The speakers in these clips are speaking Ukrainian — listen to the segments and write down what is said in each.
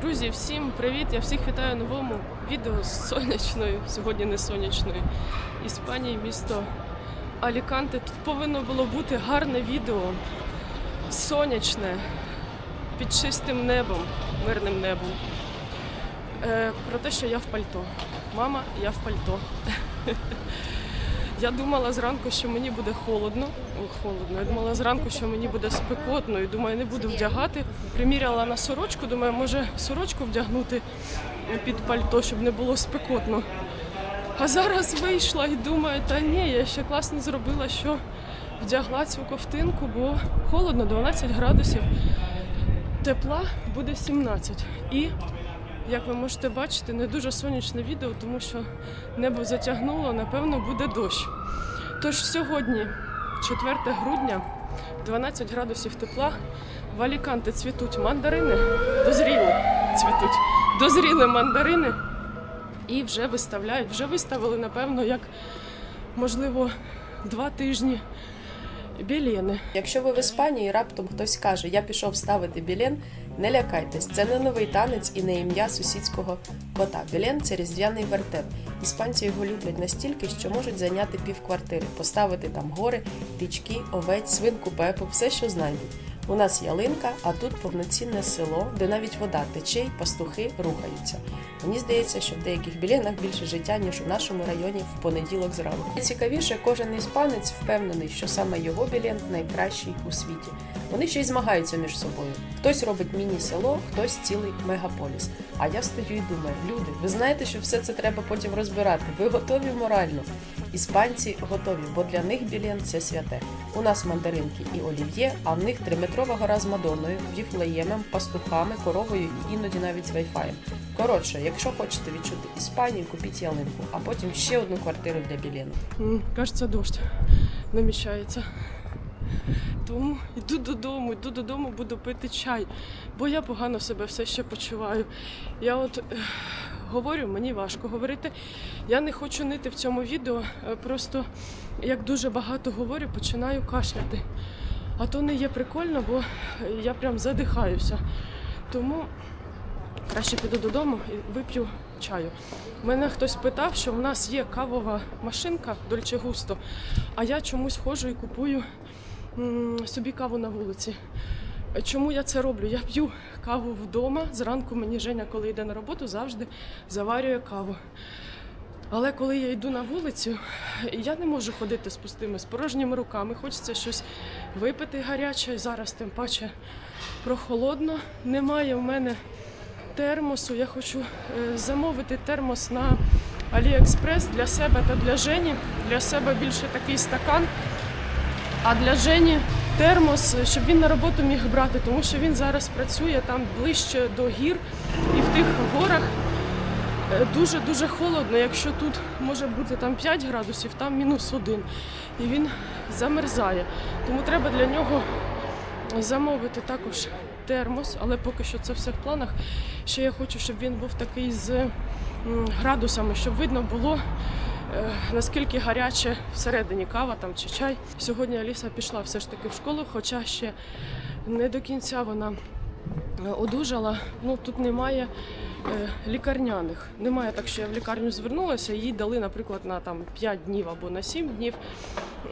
Друзі, всім привіт! Я всіх вітаю новому відео з сонячної, сьогодні не сонячної Іспанії, місто Аліканте. Тут повинно було бути гарне відео, сонячне, під чистим небом, мирним небом. Е, про те, що я в пальто. Мама, я в пальто. Я думала зранку, що мені буде холодно. О, холодно. Я думала зранку, що мені буде спекотно, і думаю, не буду вдягати. Приміряла на сорочку, думаю, може сорочку вдягнути під пальто, щоб не було спекотно. А зараз вийшла і думаю, та ні, я ще класно зробила, що вдягла цю ковтинку, бо холодно, 12 градусів. Тепла буде 17. І як ви можете бачити, не дуже сонячне відео, тому що небо затягнуло, напевно, буде дощ. Тож сьогодні, 4 грудня, 12 градусів тепла, в Аліканте цвітуть мандарини, дозріли цвітуть, дозріли мандарини і вже виставляють, вже виставили, напевно, як можливо, два тижні білени. Якщо ви в Іспанії раптом хтось каже, я пішов ставити білен, не лякайтесь, це не новий танець і не ім'я сусідського кота. Білен це різдвяний вертеп. Іспанці його люблять настільки, що можуть зайняти півквартири, поставити там гори, річки, овець, свинку, пепу, все, що знайдуть. У нас ялинка, а тут повноцінне село, де навіть вода тече й пастухи рухаються. Мені здається, що в деяких біленах більше життя, ніж у нашому районі в понеділок зранку. Найцікавіше, кожен іспанець впевнений, що саме його білен найкращий у світі. Вони ще й змагаються між собою. Хтось робить міні-село, хтось цілий мегаполіс. А я стою і думаю, люди, ви знаєте, що все це треба потім розбирати. Ви готові морально? Іспанці готові, бо для них білен це святе. У нас мандаринки і олів'є, а в них триметрова гора з Мадонною, віфлеємом, пастухами, коровою і іноді навіть з вайфаєм. Коротше, якщо хочете відчути Іспанію, купіть ялинку, а потім ще одну квартиру для білену. Кажеться, дощ наміщається. Тому йду додому, йду додому, буду пити чай, бо я погано себе все ще почуваю. Я от говорю, мені важко говорити. Я не хочу нити в цьому відео, е, просто як дуже багато говорю, починаю кашляти. А то не є прикольно, бо я прям задихаюся. Тому краще піду додому і вип'ю чаю. Мене хтось питав, що в нас є кавова машинка Дольче Густо, а я чомусь ходжу і купую собі каву на вулиці. Чому я це роблю? Я п'ю каву вдома. Зранку мені Женя, коли йде на роботу, завжди заварює каву. Але коли я йду на вулицю, я не можу ходити з пустими, з порожніми руками. Хочеться щось випити гаряче. Зараз тим паче прохолодно. Немає в мене термосу. Я хочу е, замовити термос на Аліекспрес для себе та для Жені. Для себе більше такий стакан, а для Жені термос, щоб він на роботу міг брати, тому що він зараз працює там ближче до гір і в тих горах. Дуже-дуже холодно, якщо тут може бути там 5 градусів, там мінус 1. І він замерзає. Тому треба для нього замовити також термос, але поки що це все в планах. Ще я хочу, щоб він був такий з градусами, щоб видно було. Е, Наскільки гаряче всередині кава там чи чай. Сьогодні Аліса пішла все ж таки в школу, хоча ще не до кінця вона е, одужала. Ну тут немає е, лікарняних. Немає так, що я в лікарню звернулася, їй дали, наприклад, на там 5 днів або на 7 днів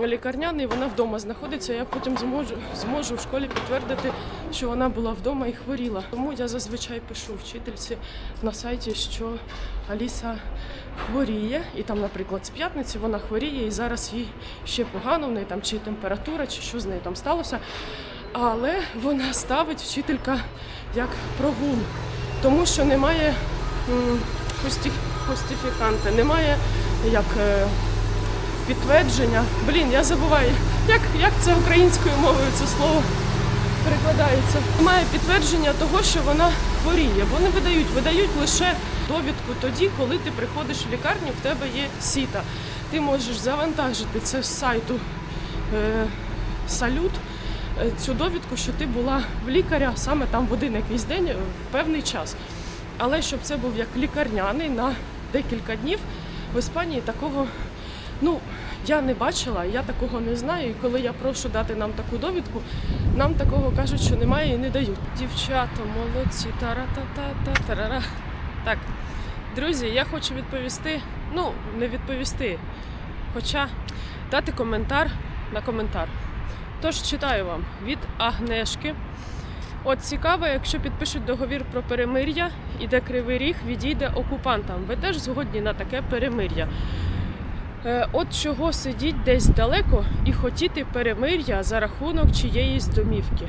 лікарняний, вона вдома знаходиться. Я потім зможу, зможу в школі підтвердити, що вона була вдома і хворіла. Тому я зазвичай пишу вчительці на сайті, що Аліса хворіє, і там, наприклад, з п'ятниці вона хворіє, і зараз їй ще погано, в неї там чи температура, чи що з нею там сталося. Але вона ставить вчителька як прогул, тому що немає хості, немає як. Підтвердження. Блін, я забуваю, як, як це українською мовою це слово перекладається. Немає підтвердження того, що вона хворіє. Вони видають, видають лише довідку тоді, коли ти приходиш в лікарню, в тебе є сіта. Ти можеш завантажити це з сайту е, салют. е, Цю довідку, що ти була в лікаря саме там в один якийсь день е, в певний час. Але щоб це був як лікарняний на декілька днів в Іспанії такого Ну, Я не бачила, я такого не знаю. І коли я прошу дати нам таку довідку, нам такого кажуть, що немає і не дають. Дівчата, молодці, тара-та-та-та, тарара. Так, друзі, я хочу відповісти. Ну, не відповісти. Хоча дати коментар на коментар. Тож читаю вам від Агнешки. От цікаво, якщо підпишуть договір про перемир'я, і де кривий ріг відійде окупантам. Ви теж згодні на таке перемир'я. Е, От чого сидіть десь далеко і хотіти перемир'я за рахунок чиєїсь домівки.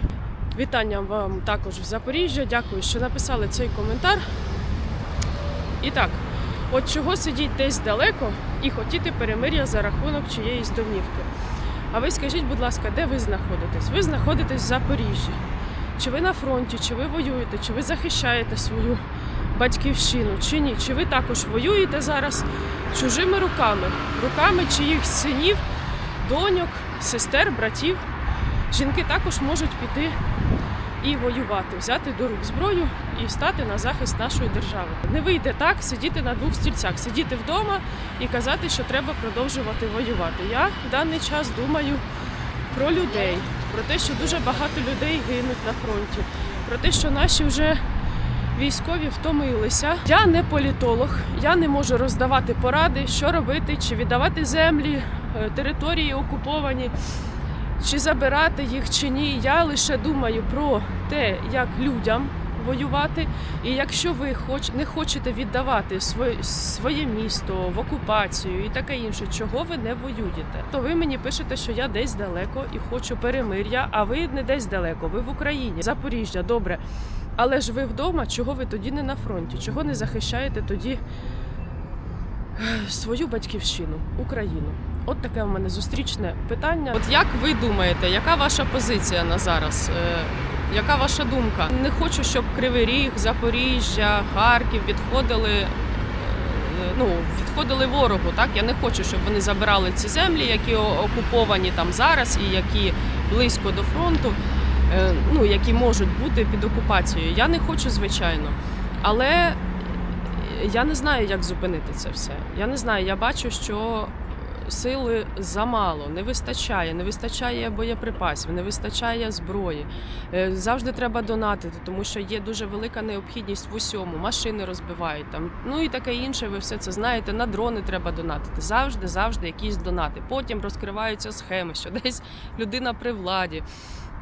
Вітання вам також в Запоріжжя. Дякую, що написали цей коментар. І так, от чого сидіть десь далеко і хотіти перемир'я за рахунок чиєїсь домівки. А ви скажіть, будь ласка, де ви знаходитесь? Ви знаходитесь в Запоріжжі. Чи ви на фронті, чи ви воюєте, чи ви захищаєте свою батьківщину, чи ні? Чи ви також воюєте зараз чужими руками, руками чиїх синів, доньок, сестер, братів? Жінки також можуть піти і воювати, взяти до рук зброю і стати на захист нашої держави. Не вийде так сидіти на двох стільцях, сидіти вдома і казати, що треба продовжувати воювати. Я в даний час думаю про людей, про те, що дуже багато людей гинуть на фронті, про те, що наші вже військові втомилися. Я не політолог, я не можу роздавати поради, що робити, чи віддавати землі, е, території окуповані, чи забирати їх, чи ні. Я лише думаю про те, як людям. Воювати, і якщо ви хоч не хочете віддавати своє, своє місто в окупацію і таке інше, чого ви не воюєте, то ви мені пишете, що я десь далеко і хочу перемир'я, а ви не десь далеко, ви в Україні, Запоріжжя, добре. Але ж ви вдома, чого ви тоді не на фронті? Чого не захищаєте тоді е, свою батьківщину, Україну? От таке в мене зустрічне питання. От як ви думаєте, яка ваша позиція на зараз? Е, Яка ваша думка? Не хочу, щоб Кривий Ріг, Запоріжжя, Харків відходили. е, Ну, відходили ворогу, так я не хочу, щоб вони забирали ці землі, які окуповані там зараз, і які близько до фронту, ну які можуть бути під окупацією. Я не хочу, звичайно. Але я не знаю, як зупинити це все. Я не знаю. Я бачу, що сили замало, не вистачає, не вистачає боєприпасів, не вистачає зброї. Е, Завжди треба донатити, тому що є дуже велика необхідність в усьому. Машини розбивають там, ну і таке інше. Ви все це знаєте. На дрони треба донатити. Завжди, завжди якісь донати. Потім розкриваються схеми, що десь людина при владі.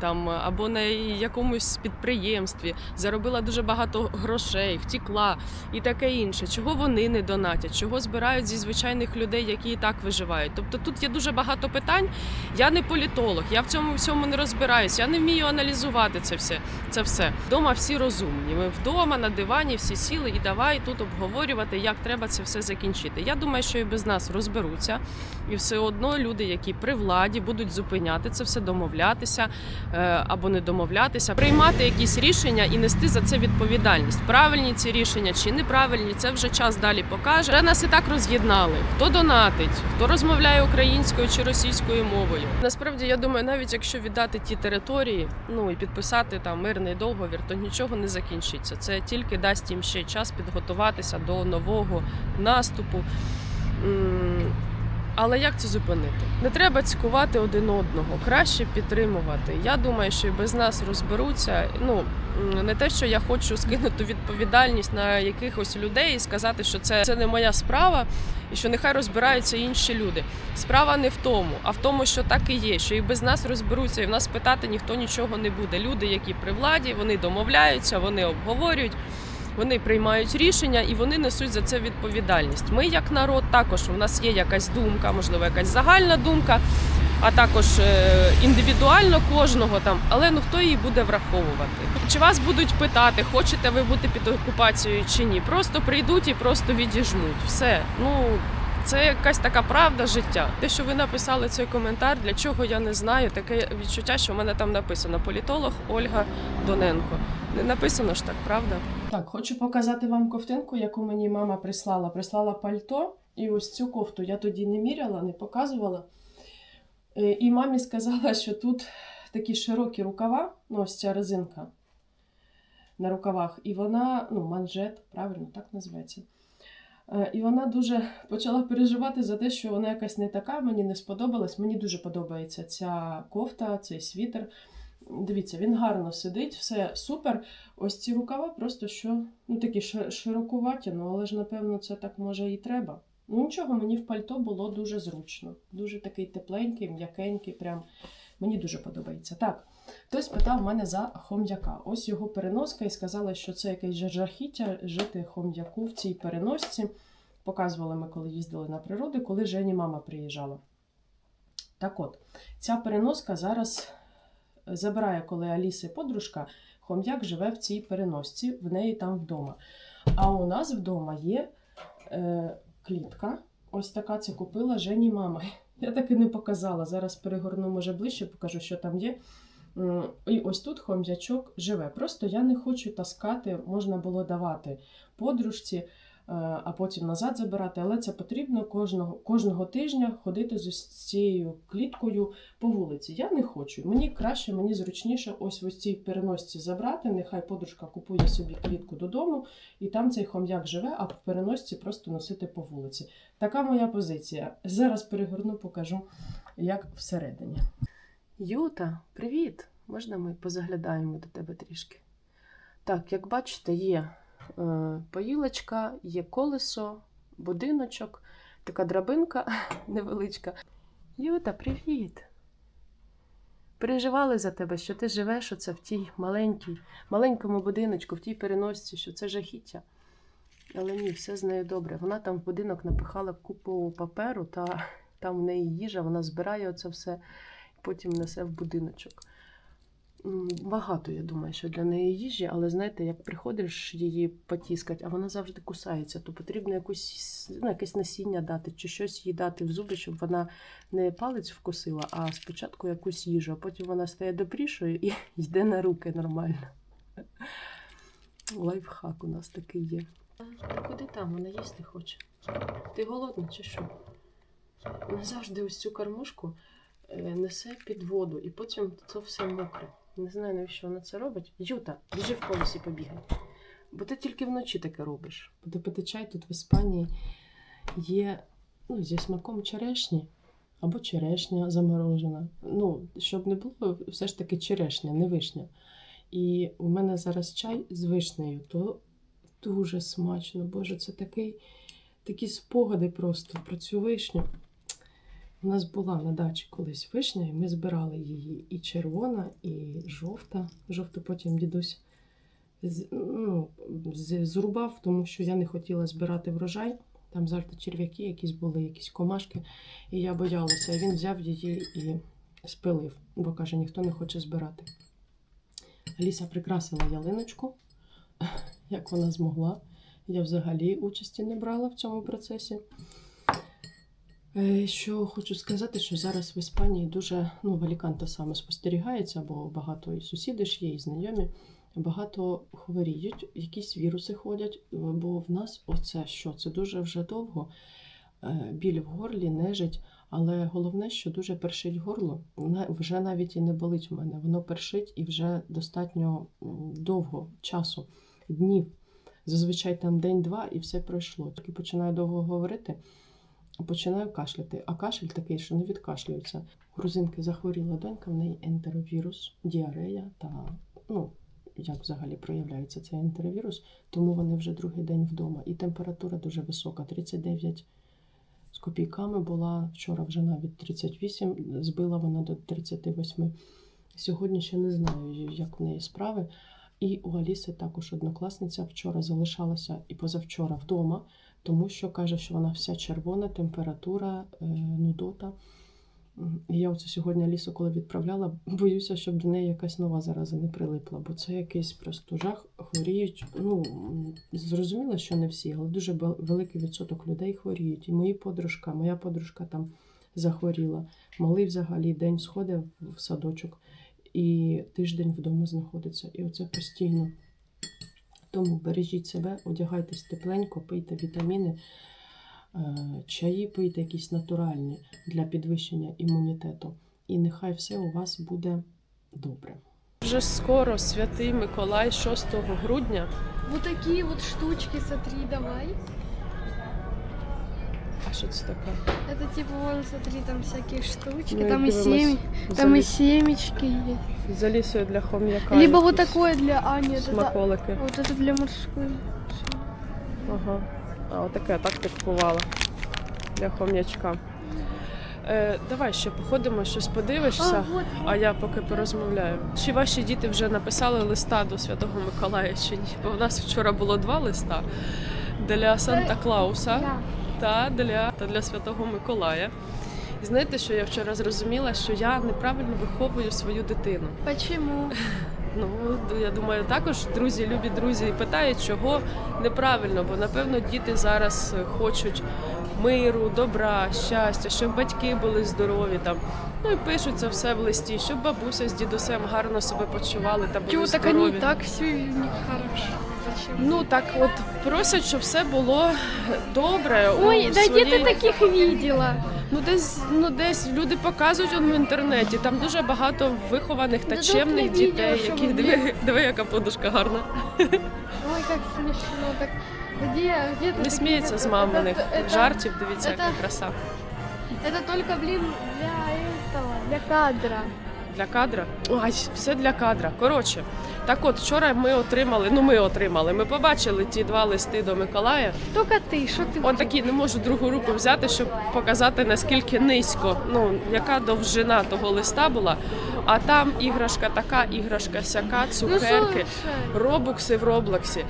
Там або на якомусь підприємстві заробила дуже багато грошей, втікла і таке інше. Чого вони не донатять? Чого збирають зі звичайних людей, які і так виживають? Тобто тут є дуже багато питань. Я не політолог, я в цьому всьому не розбираюсь. Я не вмію аналізувати це все. Це все вдома всі розумні. Ми вдома на дивані всі сіли і давай тут обговорювати, як треба це все закінчити. Я думаю, що і без нас розберуться, і все одно люди, які при владі, будуть зупиняти це все, домовлятися або не домовлятися, приймати якісь рішення і нести за це відповідальність. Правильні ці рішення чи неправильні, це вже час далі покаже. Вже нас і так роз'єднали. Хто донатить, хто розмовляє українською чи російською мовою. Насправді, я думаю, навіть якщо віддати ті території, ну і підписати там мирний договір, то нічого не закінчиться. Це тільки дасть їм ще час підготуватися до нового наступу. Але як це зупинити? Не треба цькувати один одного, краще підтримувати. Я думаю, що і без нас розберуться. Ну не те, що я хочу скинути відповідальність на якихось людей і сказати, що це, це не моя справа, і що нехай розбираються інші люди. Справа не в тому, а в тому, що так і є, що і без нас розберуться, і в нас питати ніхто нічого не буде. Люди, які при владі, вони домовляються, вони обговорюють. Вони приймають рішення і вони несуть за це відповідальність. Ми, як народ, також у нас є якась думка, можливо, якась загальна думка, а також е, індивідуально кожного там. Але ну хто її буде враховувати? Чи вас будуть питати, хочете ви бути під окупацією чи ні? Просто прийдуть і просто відіжмуть. Все. Ну це якась така правда життя. Те, що ви написали цей коментар, для чого я не знаю. Таке відчуття, що в мене там написано політолог Ольга Доненко. Не написано ж так, правда? Так, хочу показати вам ковтинку, яку мені мама прислала. Прислала пальто, і ось цю кофту я тоді не міряла, не показувала. Е, І мамі сказала, що тут такі широкі рукава, ну ось ця резинка на рукавах, і вона, ну, манжет, правильно так називається. Е, І вона дуже почала переживати за те, що вона якась не така, мені не сподобалась. Мені дуже подобається ця кофта, цей світер. Дивіться, він гарно сидить, все супер. Ось ці рукава просто що ну такі широкуваті, ну але ж напевно це так може і треба. Ну нічого, мені в пальто було дуже зручно. Дуже такий тепленький, м'якенький, прям мені дуже подобається. Так, хтось питав мене за хом'яка. Ось його переноска і сказала, що це якесь жахіття жити хом'яку в цій переносці. Показували ми, коли їздили на природи, коли Жені мама приїжджала. Так от, ця переноска зараз забирає, коли Аліси подружка, хом'як живе в цій переносці, в неї там вдома. А у нас вдома є е, клітка. Ось така це купила Жені мама. Я так і не показала. Зараз перегорну, може, ближче, покажу, що там є. М, І ось тут хом'ячок живе. Просто я не хочу таскати, можна було давати подружці, е, а потім назад забирати. Але це потрібно кожного, кожного тижня ходити з цією кліткою по вулиці. Я не хочу. Мені краще, мені зручніше ось ось цій переносці забрати. Нехай подружка купує собі клітку додому, і там цей хом'як живе, а в переносці просто носити по вулиці. Така моя позиція. Зараз перегорну, покажу, як всередині. Юта, привіт! Можна ми позаглядаємо до тебе трішки? Так, як бачите, є е, поїлочка, є колесо, будиночок, така драбинка невеличка. Юта, привіт! Переживали за тебе, що ти живеш оце в тій маленькій, маленькому будиночку, в тій переносці, що це жахіття. Але ні, все з нею добре. Вона там в будинок напихала купу паперу, та там в неї їжа, вона збирає оце все потім несе в будиночок. Багато, я думаю, що для неї їжі, але знаєте, як приходиш її потіскати, а вона завжди кусається, то потрібно якусь, ну, якесь насіння дати чи щось їй дати в зуби, щоб вона не палець вкусила, а спочатку якусь їжу, а потім вона стає добрішою і йде на руки нормально. Лайфхак у нас такий є. А куди там? Вона їсти хоче. Ти голодна чи що? Вона завжди ось цю кормушку несе під воду, і потім це все мокре. Не знаю, навіщо вона це робить. Юта, біжи в колесі побігай. Бо ти тільки вночі таке робиш. Буде пити чай тут в Іспанії є ну, зі смаком черешні або черешня заморожена. Ну, щоб не було, все ж таки черешня, не вишня. І у мене зараз чай з вишнею, то дуже смачно. Боже, це такий, такі спогади просто про цю вишню. У нас була на дачі колись вишня, і ми збирали її і червона, і жовта. Жовту потім дідусь з- ну, з- зрубав, тому що я не хотіла збирати врожай. Там завжди черв'яки якісь були, якісь комашки, і я боялася. Він взяв її і спилив, бо каже, ніхто не хоче збирати. Аліса прикрасила ялиночку, як вона змогла. Я взагалі участі не брала в цьому процесі. Е, Що хочу сказати, що зараз в Іспанії дуже, ну, в саме спостерігається, бо багато і сусіди ж є, і знайомі, багато хворіють, якісь віруси ходять, бо в нас оце що? Це дуже вже довго. Е, Біль в горлі, нежить, але головне, що дуже першить горло. Вже навіть і не болить в мене. Воно першить і вже достатньо довго часу, днів. Зазвичай там день-два і все пройшло. Тільки починаю довго говорити, починаю кашляти. А кашель такий, що не відкашлюється. Грузинки захворіла донька, в неї ентеровірус, діарея та ну. Як взагалі проявляється цей ентеровірус, тому вони вже другий день вдома. І температура дуже висока 39 з копійками була. Вчора вже навіть 38, збила вона до 38. Сьогодні ще не знаю, як в неї справи. І у Аліси також однокласниця вчора залишалася і позавчора вдома, тому що каже, що вона вся червона, температура, е, нудота. І я оце сьогодні Алісу, коли відправляла, боюся, щоб до неї якась нова зараза не прилипла, бо це якийсь просто жах. Хворіють. Ну зрозуміло, що не всі, але дуже великий відсоток людей хворіють. І мої подружка, моя подружка там захворіла. Малий взагалі день сходив в садочок і тиждень вдома знаходиться. І оце постійно. Тому бережіть себе, одягайтесь тепленько, пийте вітаміни, е, чаї пийте якісь натуральні для підвищення імунітету. І нехай все у вас буде добре. Вже скоро святий Миколай 6 грудня. Вот такие вот штучки, смотри, давай. Що це таке? Это типа, вон, смотри, там всякие штучки, Ну, там и дивимось. семь, там и семечки есть. За лісою для хом'яка. Либо вот якісь такое для Ани, это, да- Смаколики. вот это для морской. Ага. А, отаке, так ти купувала. Для хом'ячка. Е, давай ще походимо, щось подивишся. вот. А я поки порозмовляю. Чи ваші діти вже написали листа до Святого Миколая чи ні? Бо в нас вчора було два листа для Санта Клауса Я. та для, та для Святого Миколая. І знаєте, що я вчора зрозуміла, що я неправильно виховую свою дитину. Почему? Ну, я думаю, також друзі, любі друзі, питають, чого неправильно, бо напевно діти зараз хочуть миру, добра, щастя, щоб батьки були здорові там. Ну і пишуть це все в листі, щоб бабуся з дідусем гарно себе почували та були Чего так здорові. и так все у них хорошо. Зачем? Ну так от просять, щоб все було добре. у Ой, да где своїй- ты таких видела? Ну десь ну десь люди показують он в інтернеті. Там дуже багато вихованих та Да тут чемних не відео, дітей, що які ви диви, диви, яка подушка гарна. Ой, как смешно. Так где, где ты Не таких- сміється з это- маминих это- это- жартів. Дивіться, это- яка краса. Это только, блин, для этого, для кадра. Для кадра. Ой, все для кадра. Коротше, так от вчора ми отримали. Ну ми отримали. Ми побачили ті два листи до Миколая. Только ты, что ты От такі не можу другу руку взяти, щоб показати наскільки низько, ну яка довжина того листа була. А там іграшка така, іграшка сяка, Ну, цукерки, робукси в Роблоксі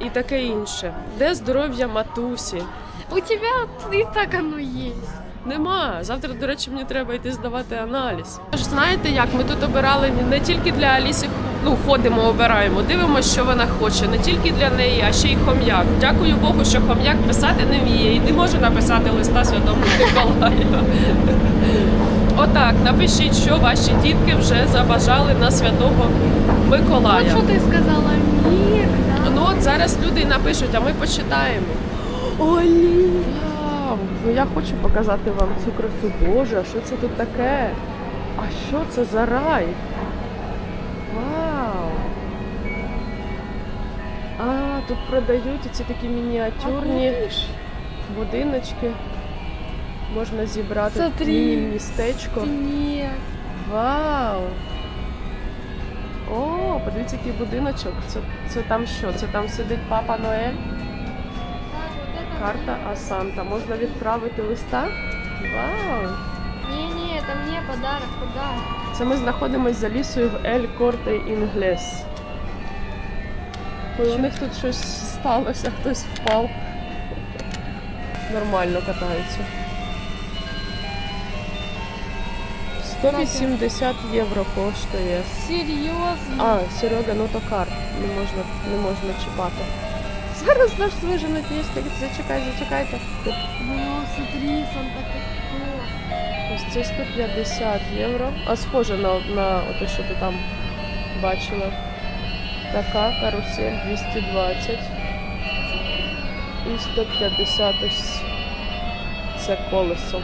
і таке інше. Де здоров'я матусі? У тебя и так оно есть. Нема. Завтра, до речі, мені треба йти здавати аналіз. Тож знаєте як? Ми тут обирали не тільки для Аліси, ну ходимо, обираємо, дивимося, що вона хоче, не тільки для неї, а ще й хом'як. Дякую Богу, що хом'як писати не вміє і не може написати листа Святому Миколаю. Отак, напишіть, що ваші дітки вже забажали на Святого Миколая. что ты сказала, да? Ну от зараз люди напишуть, а ми почитаємо. Вау! Ну я хочу показати вам цю красу. Боже, а що це тут таке? А що це за рай? Вау! А, тут продають ці такі мініатюрні будиночки. Можна зібрати міні-містечко. Вау! О, подивіться, який будиночок. Це, це там що? Це там сидить папа Ноель. Карта Асанта. Можна відправити листа? Вау! Не-не, это мне подарок, подарок. Це ми знаходимося за лісою в Ель Корте Інглес. Ой, у них тут щось сталося, хтось впав. Нормально катаються. 180 євро коштує. Серьезно? А, Серега, ну то карт. Не можна, не можна чіпати. Зараз наш виженуть є. Зачекай, зачекайте. Ну, смотри, Санта Клаус. Ось це 150 євро. А схоже на, на те, що ти там бачила. Така карусель 220. І 150 ось це колесо.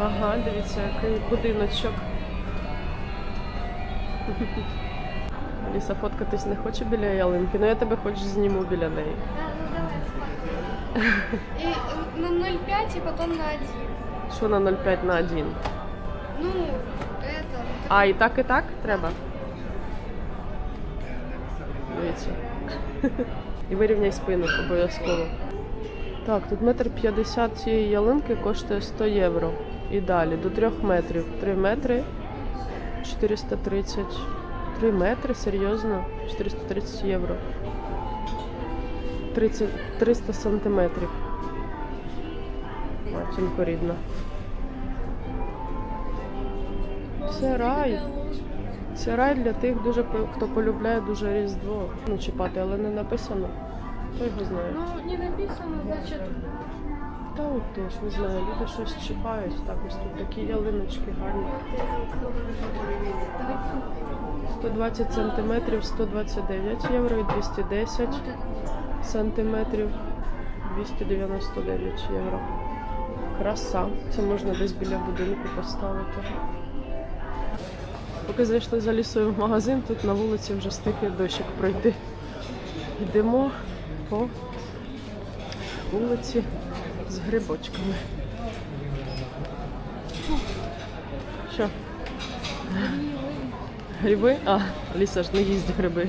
Ага, дивіться, який будиночок. Аліса, фоткатись не хоче біля ялинки, ну я тебе хоч зніму біля неї. Да, ну. И э, на 0,5 и потом на 1. Що на 0,5 на 1? Ну, это... А, і так, і так треба? Дивіться. І вирівняй спину обов'язково. Так, тут метр п'ятдесят цієї ялинки коштує 100 євро. І далі до 3 метрів. 3 метри 430. 3 метри, серйозно? 430 євро. 30, 300 сантиметрів. Матінко рідна. Це рай. Це рай для тих, дуже хто полюбляє дуже різдво. Ну, чіпати, але не написано. Хто його знає? Ну, не написано, значит... Та теж не знаю, люди щось чіпають. Так ось тут такі ялиночки гарні. 120 сантиметрів 129 євро і 210 сантиметрів 299 євро. Краса. Це можна десь біля будинку поставити. Поки зайшли за лісою в магазин, тут на вулиці вже стихає дощик пройти. Йдемо по вулиці грибочками. Що? Гриби? А, Ліса ж не їсть гриби.